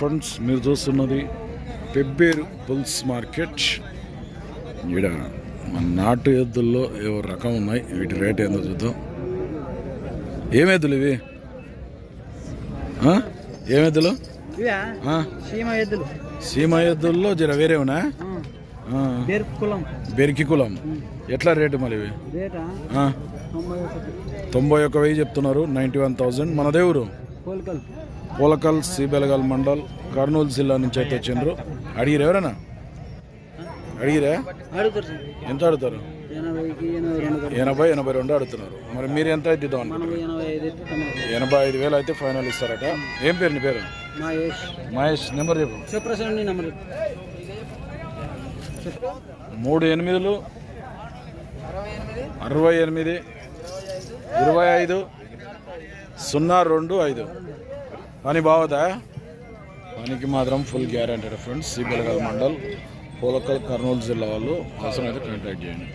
Friends మీరు చూస్తున్నది Pebbair pulls market. ఈడ మన నాటు ఎద్దుల్లో ఏవో రకం ఉన్నాయి. వీటి రేట్ ఏందో చూద్దాం. ఆ? ఏమెద్దులు ఇవా? సీమ ఎద్దులు. సీమ ఎద్దుల్లో జర వేరేవునా. బేర్కు కులం. ఎట్లా రేటు మరి ఇవి? తొంభై ఒక్క వెయ్యి చెప్తున్నారు. నైంటీ వన్ థౌజండ్ మన దేవురు పోలకల్ సిబెలగల్ మండల్ కర్నూలు జిల్లా నుంచి అయితే వచ్చిండ్రు. అడిగిరు ఎవరైనా అడిగిరా? ఎంత అడుగుతారు? ఎనభై ఎనభై రెండు అడుగుతున్నారు. మరి మీరు ఎంత అయితే ఇద్దాం ఎనభై ఐదు వేలు అయితే ఫైనల్ ఇస్తారట. ఏం పేరు నీ పేరు? మహేష్. నెంబర్ చెప్పు. మూడు ఎనిమిదిలు అరవై ఎనిమిది ఇరవై ఐదు సున్నా రెండు ఐదు. పని బాగుదా? పనికి మాత్రం ఫుల్ గ్యారంటీ ఫ్రెండ్స్. సిబిఎల్గల్ మండల్ పోలకల్ కర్నూలు జిల్లా వాళ్ళు అవసరం అయితే కాంటాక్ట్ చేయండి.